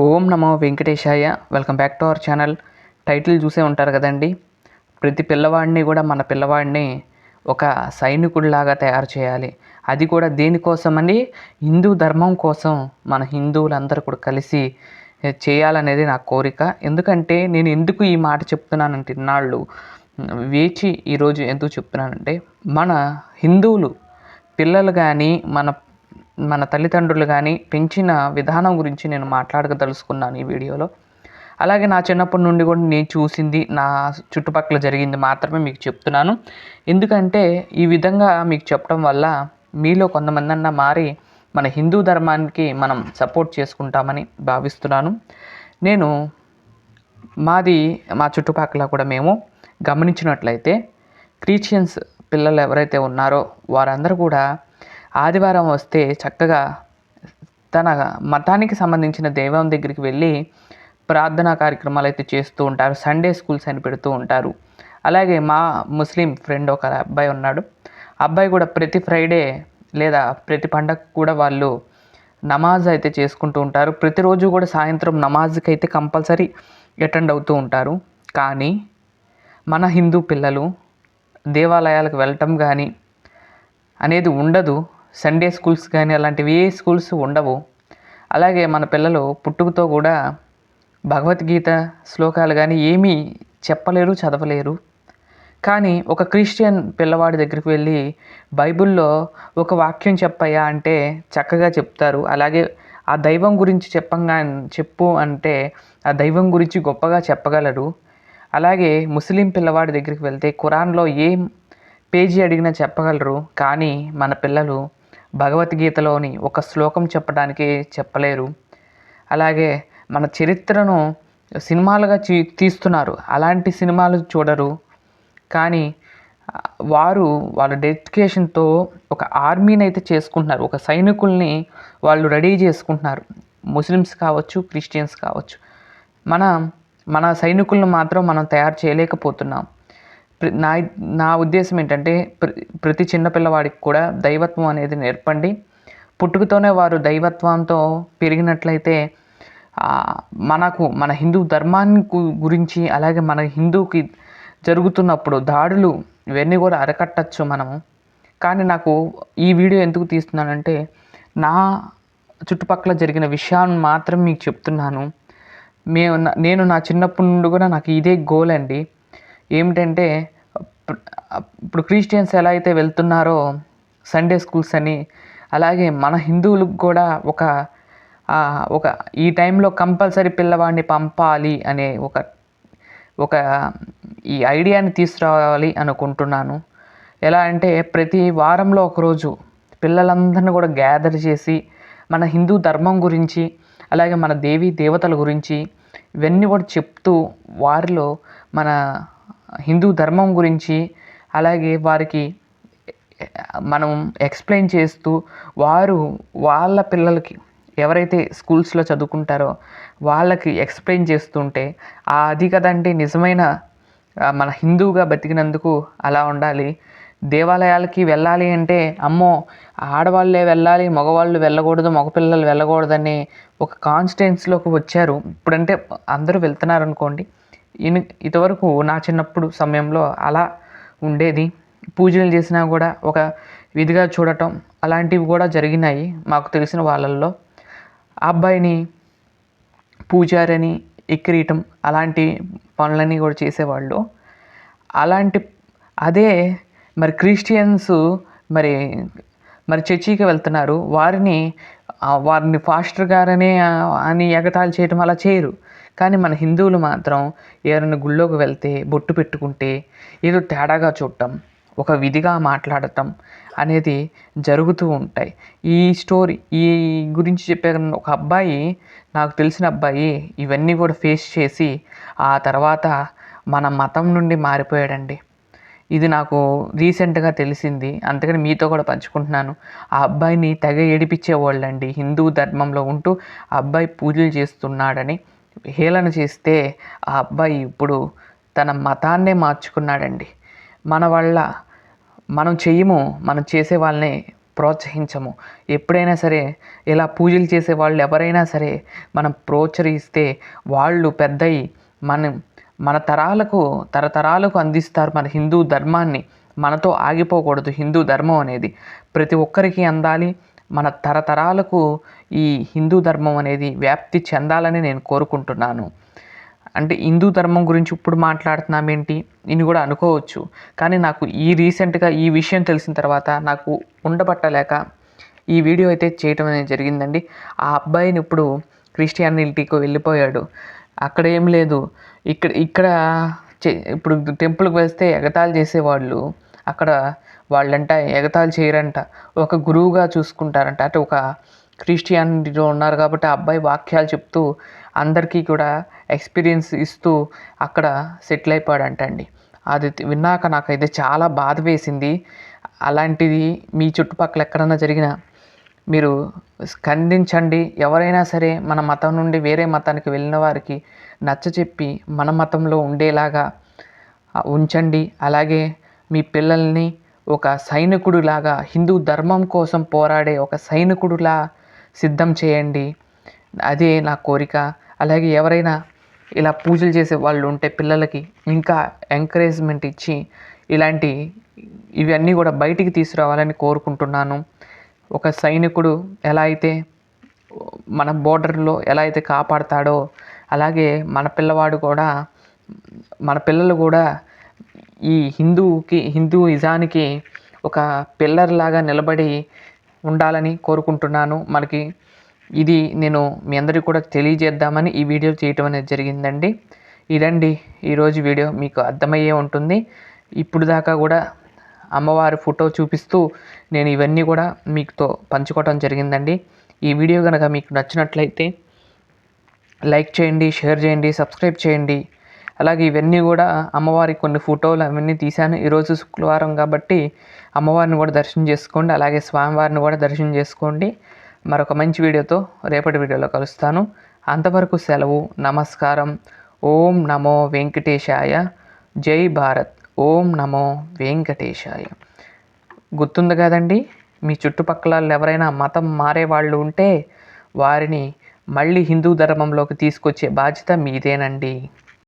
ఓం నమో వెంకటేశాయ. Welcome back to our channel title చూసే ఉంటారు కదండి. ప్రతి పిల్లవాడిని కూడా మన పిల్లవాడిని ఒక సైనికుడిలాగా తయారు చేయాలి. అది కూడా దేనికోసమని? హిందూ ధర్మం కోసం మన హిందువులందరూ కూడా కలిసి చేయాలనేది నా కోరిక. ఎందుకంటే నేను ఎందుకు ఈ మాట చెప్తున్నానంటే ఇన్నాళ్ళు వేచి ఈరోజు ఎందుకు చెప్తున్నానంటే మన హిందువులు పిల్లలు కానీ మన మన తల్లిదండ్రులు కానీ పెంచిన విధానం గురించి నేను మాట్లాడదలుచుకున్నాను ఈ వీడియోలో. అలాగే నా చిన్నప్పటి నుండి కూడా నేను చూసింది నా చుట్టుపక్కల జరిగింది మాత్రమే మీకు చెప్తున్నాను. ఎందుకంటే ఈ విధంగా మీకు చెప్పడం వల్ల మీలో కొంతమంది అన్న మారి మన హిందూ ధర్మానికి మనం సపోర్ట్ చేసుకుంటామని భావిస్తున్నాను. నేను మాది మా చుట్టుపక్కల కూడా మేము గమనించినట్లయితే క్రిస్టియన్స్ పిల్లలు ఎవరైతే ఉన్నారో వారందరూ కూడా ఆదివారం వస్తే చక్కగా తన మతానికి సంబంధించిన దైవం దగ్గరికి వెళ్ళి ప్రార్థనా కార్యక్రమాలు అయితే చేస్తూ ఉంటారు. సండే స్కూల్స్ అని పెడుతూ ఉంటారు. అలాగే మా ముస్లిం ఫ్రెండ్ ఒక అబ్బాయి ఉన్నాడు. అబ్బాయి కూడా ప్రతి ఫ్రైడే లేదా ప్రతి పండగ కూడా వాళ్ళు నమాజ్ అయితే చేసుకుంటూ ఉంటారు. ప్రతిరోజు కూడా సాయంత్రం నమాజ్కి అయితే కంపల్సరీ అటెండ్ అవుతూ ఉంటారు. కానీ మన హిందూ పిల్లలు దేవాలయాలకు వెళ్ళటం కానీ అనేది ఉండదు. సండే స్కూల్స్ కానీ అలాంటివి ఏ స్కూల్స్ ఉండవు. అలాగే మన పిల్లలు పుట్టుకతో కూడా భగవద్గీత శ్లోకాలు కానీ ఏమీ చెప్పలేరు చదవలేరు. కానీ ఒక క్రిస్టియన్ పిల్లవాడి దగ్గరికి వెళ్ళి బైబిల్లో ఒక వాక్యం చెప్పయ్యా అంటే చక్కగా చెప్తారు. అలాగే ఆ దైవం గురించి చెప్పంగా చెప్పు అంటే ఆ దైవం గురించి గొప్పగా చెప్పగలరు. అలాగే ముస్లిం పిల్లవాడి దగ్గరికి వెళ్తే ఖురాన్లో ఏం పేజీ అడిగినా చెప్పగలరు. కానీ మన పిల్లలు భగవద్గీతలోని ఒక శ్లోకం చెప్పడానికి చెప్పలేరు. అలాగే మన చరిత్రను సినిమాలుగా తీస్తున్నారు. అలాంటి సినిమాలు చూడరు. కానీ వారు వాళ్ళ డెడికేషన్తో ఒక ఆర్మీని అయితే చేసుకుంటున్నారు. ఒక సైనికుల్ని వాళ్ళు రెడీ చేసుకుంటున్నారు. ముస్లిమ్స్ కావచ్చు క్రిస్టియన్స్ కావచ్చు. మన మన సైనికులను మాత్రం మనం తయారు చేయలేకపోతున్నాం. నా నా ఉద్దేశం ఏంటంటే ప్రతి చిన్నపిల్లవాడికి కూడా దైవత్వం అనేది నేర్పండి. పుట్టుకతోనే వారు దైవత్వంతో పెరిగినట్లయితే మనకు మన హిందూ ధర్మాన్ని గురించి అలాగే మన హిందూకి జరుగుతున్నప్పుడు దాడులు ఇవన్నీ కూడా అరకట్టచ్చు మనము. కానీ నాకు ఈ వీడియో ఎందుకు తీస్తున్నానంటే నా చుట్టుపక్కల జరిగిన విషయాన్ని మాత్రం మీకు చెప్తున్నాను. మేము నేను నా చిన్నప్పటి నుండి కూడా నాకు ఇదే గోల్ అండి. ఏమిటంటే ఇప్పుడు క్రిస్టియన్స్ ఎలా అయితే వెళ్తున్నారో సండే స్కూల్స్ అని అలాగే మన హిందువులకు కూడా ఒక ఒక ఈ టైంలో కంపల్సరీ పిల్లవాడిని పంపాలి అనే ఒక ఒక ఈ ఐడియాని తీసుకురావాలి అనుకుంటున్నాను. ఎలా అంటే ప్రతి వారంలో ఒకరోజు పిల్లలందరిని కూడా గ్యాదర్ చేసి మన హిందూ ధర్మం గురించి అలాగే మన దేవీ దేవతల గురించి ఇవన్నీ కూడా చెప్తూ వారిలో మన హిందూ ధర్మం గురించి అలాగే వారికి మనం ఎక్స్ప్లెయిన్ చేస్తూ వారు వాళ్ళ పిల్లలకి ఎవరైతే స్కూల్స్లో చదువుకుంటారో వాళ్ళకి ఎక్స్ప్లెయిన్ చేస్తుంటే అది కదండి నిజమైన మన హిందువుగా బతికినందుకు అలా ఉండాలి. దేవాలయాలకి వెళ్ళాలి అంటే అమ్మో ఆడవాళ్ళే వెళ్ళాలి మగవాళ్ళు వెళ్ళకూడదు మగపిల్లలు వెళ్ళకూడదని ఒక కాన్స్టెన్స్లోకి వచ్చారు. ఇప్పుడంటే అందరూ వెళ్తున్నారు అనుకోండి ఇంతవరకు నా చిన్నప్పుడు సమయంలో అలా ఉండేది. పూజలు చేసినా కూడా ఒక విధిగా చూడటం అలాంటివి కూడా జరిగినాయి మాకు తెలిసిన వాళ్ళల్లో. ఆ అబ్బాయిని పూజారని ఎక్కిరీయటం అలాంటి పనులన్నీ కూడా చేసేవాళ్ళు. అలాంటి అదే మరి క్రిస్టియన్స్ మరి మరి చర్చికి వెళ్తున్నారు. వారిని వారిని ఫాస్టర్ గారనే అని ఎగతాళి చేయటం అలా చేయరు. కానీ మన హిందువులు మాత్రం ఎవరైనా గుళ్ళోకి వెళ్తే బొట్టు పెట్టుకుంటే ఏదో తేడాగా చూడటం ఒక విధిగా మాట్లాడటం అనేది జరుగుతూ ఉంటాయి. ఈ స్టోరీ ఈ గురించి చెప్పే ఒక అబ్బాయి నాకు తెలిసిన అబ్బాయి ఇవన్నీ కూడా ఫేస్ చేసి ఆ తర్వాత మన మతం నుండి మారిపోయాడండి. ఇది నాకు రీసెంట్గా తెలిసింది. అందుకని మీతో కూడా పంచుకుంటున్నాను. ఆ అబ్బాయిని తెగ ఏడిపించేవాళ్ళండి. హిందూ ధర్మంలో ఉంటూ ఆ అబ్బాయి పూజలు చేస్తున్నాడని. హేళన చేస్తే ఆ అబ్బాయి ఇప్పుడు తన మతాన్నే మార్చుకున్నాడండి. మన వల్ల మనం చెయ్యము మనం చేసే వాళ్ళని ప్రోత్సహించము. ఎప్పుడైనా సరే ఇలా పూజలు చేసే వాళ్ళు ఎవరైనా సరే మనం ప్రోత్సహిస్తే వాళ్ళు పెద్దయి మనం మన తరాలకు తరతరాలకు అందిస్తారు మన హిందూ ధర్మాన్ని. మనతో ఆగిపోకూడదు హిందూ ధర్మం అనేది. ప్రతి ఒక్కరికి అందాలి మన తరతరాలకు ఈ హిందూ ధర్మం అనేది వ్యాప్తి చెందాలని నేను కోరుకుంటున్నాను. అంటే హిందూ ధర్మం గురించి ఇప్పుడు మాట్లాడుతున్నాం ఏంటి నేను కూడా అనుకోవచ్చు. కానీ నాకు ఈ రీసెంట్గా ఈ విషయం తెలిసిన తర్వాత నాకు ఉండబట్టలేక ఈ వీడియో అయితే చేయటం అనేది జరిగిందండి. ఆ అబ్బాయిని ఇప్పుడు క్రిస్టియానిటీకి వెళ్ళిపోయాడు. అక్కడ ఏం లేదు. ఇక్కడ ఇక్కడ చే- ఇప్పుడు టెంపుల్కి వస్తే ఎగతాళి చేసేవాళ్ళు అక్కడ వాళ్ళంట ఎగతాళి చేయరంట. ఒక గురువుగా చూసుకుంటారంట. అంటే ఒక క్రిస్టియానిటీలో ఉన్నారు కాబట్టి ఆ అబ్బాయి వాక్యాలు చెప్తూ అందరికీ కూడా ఎక్స్పీరియన్స్ ఇస్తూ అక్కడ సెటిల్ అయిపోయాడంట అండి అది విన్నాక నాకైతే చాలా బాధ వేసింది. అలాంటిది మీ చుట్టుపక్కల ఎక్కడన్నా జరిగినా మీరు స్కందించండి. ఎవరైనా సరే మన మతం నుండి వేరే మతానికి వెళ్ళిన వారికి నచ్చ చెప్పి మన మతంలో ఉండేలాగా ఉంచండి. అలాగే మీ పిల్లల్ని ఒక సైనికుడిలాగా హిందూ ధర్మం కోసం పోరాడే ఒక సైనికుడిలా సిద్ధం చేయండి. అదే నా కోరిక. అలాగే ఎవరైనా ఇలా పూజలు చేసే వాళ్ళు ఉంటే పిల్లలకి ఇంకా ఎంకరేజ్మెంట్ ఇచ్చి ఇలాంటి ఇవన్నీ కూడా బయటికి తీసుకురావాలని కోరుకుంటున్నాను. ఒక సైనికుడు ఎలా అయితే మన బోర్డర్లో ఎలా అయితే కాపాడతాడో అలాగే మన పిల్లవాడు కూడా మన పిల్లలు కూడా ఈ హిందూకి హిందూయిజానికి ఒక పిల్లర్ లాగా నిలబడి ఉండాలని కోరుకుంటున్నాను. మనకి ఇది నేను మీ అందరికీ కూడా తెలియజేద్దామని ఈ వీడియో చేయటం అనేది జరిగిందండి. ఇదండి ఈరోజు వీడియో మీకు అర్థమయ్యే ఉంటుంది. ఇప్పుడు దాకా కూడా అమ్మవారి ఫోటో చూపిస్తూ నేను ఇవన్నీ కూడా మీతో పంచుకోవటం జరిగిందండి. ఈ వీడియో కనుక మీకు నచ్చినట్లయితే లైక్ చేయండి షేర్ చేయండి సబ్స్క్రైబ్ చేయండి. అలాగే ఇవన్నీ కూడా అమ్మవారి కొన్ని ఫోటోలు అవన్నీ తీశాను ఈరోజు శుక్రవారం కాబట్టి అమ్మవారిని కూడా దర్శనం చేసుకోండి అలాగే స్వామివారిని కూడా దర్శనం చేసుకోండి. మరొక మంచి వీడియోతో రేపటి వీడియోలో కలుస్తాను. అంతవరకు సెలవు నమస్కారం. ఓం నమో వెంకటేశాయ. జై భారత్. ఓం నమో వెంకటేశాయ. గుర్తుంది కదండి? మీ చుట్టుపక్కల ఎవరైనా మతం మారే వాళ్ళు ఉంటే వారిని మళ్ళీ హిందూ ధర్మంలోకి తీసుకొచ్చే బాధ్యత మీదేనండి.